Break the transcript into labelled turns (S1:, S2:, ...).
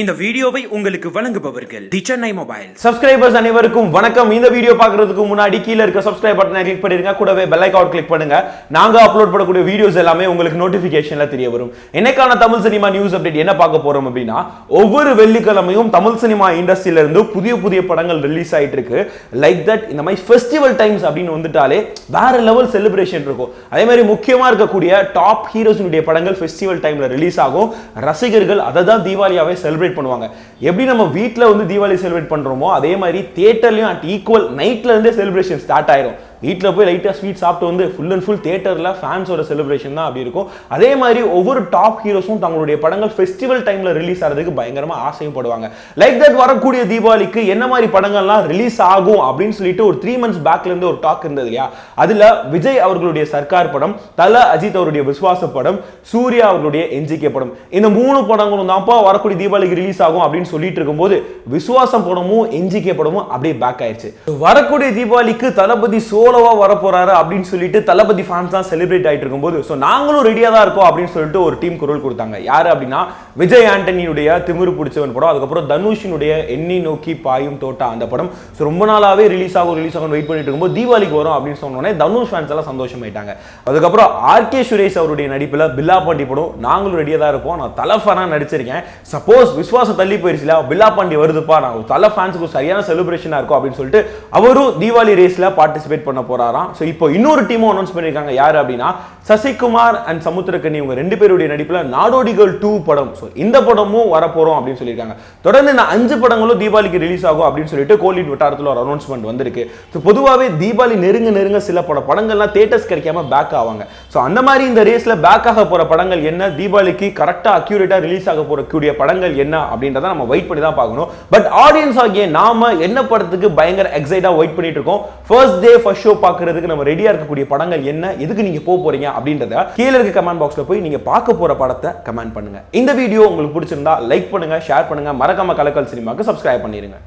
S1: இந்த வீடியோவை உங்களுக்கு வழங்குபவர்கள் தி சென்னை மொபைல்.
S2: சப்ஸ்கிரைபர்ஸ் அனைவருக்கும் வணக்கம். இந்த வீடியோ பார்க்கறதுக்கு முன்னாடி கீழே இருக்க சப்ஸ்கிரைப் பட்டனை கிளிக் பண்ணிருங்க கூடவே பெல் ஐக்கான் கிளிக் பண்ணுங்க. நாங்க அப்லோட் பண்ணக்கூடிய வீடியோஸ் எல்லாமே உங்களுக்கு நோட்டிபிகேஷன்ல தெரிய வரும் என்னைக்கான தமிழ் சினிமா நியூஸ் அப்டேட் என்ன பார்க்க போறோம் அப்படின்னா ஒவ்வொரு வெள்ளிக்கிழமையும் தமிழ் சினிமா இண்டஸ்ட்ரியில இருந்து புதிய புதிய படங்கள் ரிலீஸ் ஆயிட்டு இருக்கு. லைக் தட் இந்த மாதிரி ஃபெஸ்டிவல் டைம்ஸ் அப்படின்னு வந்துட்டாலே வேற லெவல் செலிப்ரேஷன் இருக்கும். அதே மாதிரி முக்கியமா இருக்கக்கூடிய டாப் ஹீரோஸினுடைய படங்கள் ஃபெஸ்டிவல் டைம்ல ரிலீஸ் ஆகும். ரசிகர்கள் அதை தான் தீபாவளியாவே செலிப்ரேட் பண்ணுவாங்க. எப்படி நம்ம வீட்டில் வந்து தீபாவளி செலிப்ரேட் பண்ணுறோமோ அதே மாதிரி தியேட்டர்லயும் அட் ஈக்குவல் நைட்ல இருந்தே செலிப்ரேஷன் ஸ்டார்ட் ஆயிரும். வீட்டில் போய் லைட்டாக ஸ்வீட் சாப்பிட்டு வந்து ஃபுல் அண்ட் ஃபுல் தேட்டரில் ஃபேன்ஸோட செலிப்ரேஷன் தான் அப்படி இருக்கும். அதே மாதிரி ஒவ்வொரு டாப் ஹீரோஸும் தங்களுடைய படங்கள் ஃபெஸ்டிவல் டைமில் ரிலீஸ் ஆகிறதுக்கு பயங்கரமாக ஆசையும் படுவாங்க. லைக் தட் வரக்கூடிய தீபாவளிக்கு என்ன மாதிரி படங்கள்லாம் ரிலீஸ் ஆகும் அப்படின்னு சொல்லிட்டு ஒரு த்ரீ மந்த்ஸ் பேக்லேருந்து ஒரு டாக் இருந்தது இல்லையா? அதில் விஜய் அவர்களுடைய சர்க்கார் படம் தல அஜித் அவருடைய விஸ்வாச படம் சூர்யா அவர்களுடைய எஞ்சிக்கே படம். இந்த மூணு படங்களும் தான்ப்பா வரக்கூடிய தீபாவளிக்கு ரிலீஸ் ஆகும் அப்படின்னு சொல்லிட்டு இருக்கும்போது விஸ்வாசம் படமும் எஞ்சிக்கே படமும் அப்படியே பேக் ஆயிடுச்சு வரக்கூடிய தீபாவளிக்கு தளபதி சோ வர வரப்போறாரு அப்படின்னு சொல்லிட்டு தளபதி ஃபேன்ஸ் தான் செலிப்ரேட் ஆயிட்டு இருக்கும்போது ஸோ நாங்களும் ரெடியா தான் இருக்கோம் அப்படின்னு சொல்லிட்டு ஒரு டீம் குரல் கொடுத்தாங்க. யாரு அப்படின்னா விஜய் ஆண்டனியுடைய திமிரு பிடிச்சவன் படம் அதுக்கப்புறம் தனுஷினுடைய எண்ணி நோக்கி பாயும் தோட்டா அந்த படம். ஸோ ரொம்ப நாளாவே ரிலீஸ் ஆகும் ரிலீஸ் ஆகும் வெயிட் பண்ணிட்டு இருக்கும்போது தீபாவளிக்கு வரும் அப்படின்னு சொன்னோடனே தனுஷ் ஃபேன்ஸ் எல்லாம் சந்தோஷமாயிட்டாங்க. அதுக்கப்புறம் ஆர்கே சுரேஷ் அவருடைய நடிப்பில் பில்லா பாண்டி படம் நாங்களும் ரெடியாக தான் இருப்போம் நான் தலை ஃபேனாக நடிச்சிருக்கேன். சப்போஸ் விஸ்வாசம் தள்ளி போயிருச்சுல பில்லா பாண்டி வருதுப்பா. நான் தலை ஃபேன்ஸுக்கு சரியான செலிப்ரேஷனாக இருக்கும் அப்படின்னு சொல்லிட்டு அவரும் தீபாவளி ரேஸில் பார்ட்டிசிபேட் பண்ண பண்ண போறாராம். ஸோ இப்போ இன்னொரு டீமும் அனௌன்ஸ் பண்ணியிருக்காங்க யார் அப்படின்னா சசிகுமார் அண்ட் சமுத்திரக்கண்ணி இவங்க ரெண்டு பேருடைய நடிப்பில் நாடோடிகள் டூ படம். ஸோ இந்த படமும் வரப்போறோம் அப்படின்னு சொல்லியிருக்காங்க. தொடர்ந்து இந்த அஞ்சு படங்களும் தீபாவளிக்கு ரிலீஸ் ஆகும் அப்படின்னு சொல்லிட்டு கோலிவுட் வட்டாரத்தில் ஒரு அனௌன்ஸ்மெண்ட் வந்திருக்கு. ஸோ பொதுவாகவே தீபாவளி நெருங்க நெருங்க சில பட படங்கள்லாம் தேட்டர்ஸ் கிடைக்காம பேக் ஆவாங்க. ஸோ அந்த மாதிரி இந்த ரேஸில் பேக் ஆக போகிற படங்கள் என்ன? தீபாவளிக்கு கரெக்டாக அக்யூரேட்டாக ரிலீஸ் ஆக போகக்கூடிய படங்கள் என்ன? அப்படின்றத நம்ம வெயிட் பண்ணி தான் பார்க்கணும். பட் ஆடியன்ஸ் ஆகிய நாம என்ன படத்துக்கு பயங்கர எக்ஸைட்டாக வெயிட் பண்ணிட்டு இருக்கோம்? ஃபர்ஸ்ட் டே ஃபர்ஸ்ட் ஷோ பார்க்கறதுக்கு நம்ம ரெடியா இருக்கக்கூடிய படங்கள் என்ன? எதுக்கு நீங்க போக போறீங்க? அப்படின்றத கீழே இருக்க கமெண்ட் பாக்ஸ்ல போய் நீங்க பார்க்க போற படத்தை கமெண்ட் பண்ணுங்க. இந்த வீடியோ உங்களுக்கு பிடிச்சிருந்தா லைக் பண்ணுங்க ஷேர் பண்ணுங்க. மறக்காம கலக்கல் சினிமாக்கு சப்ஸ்கிரைப் பண்ணிருங்க.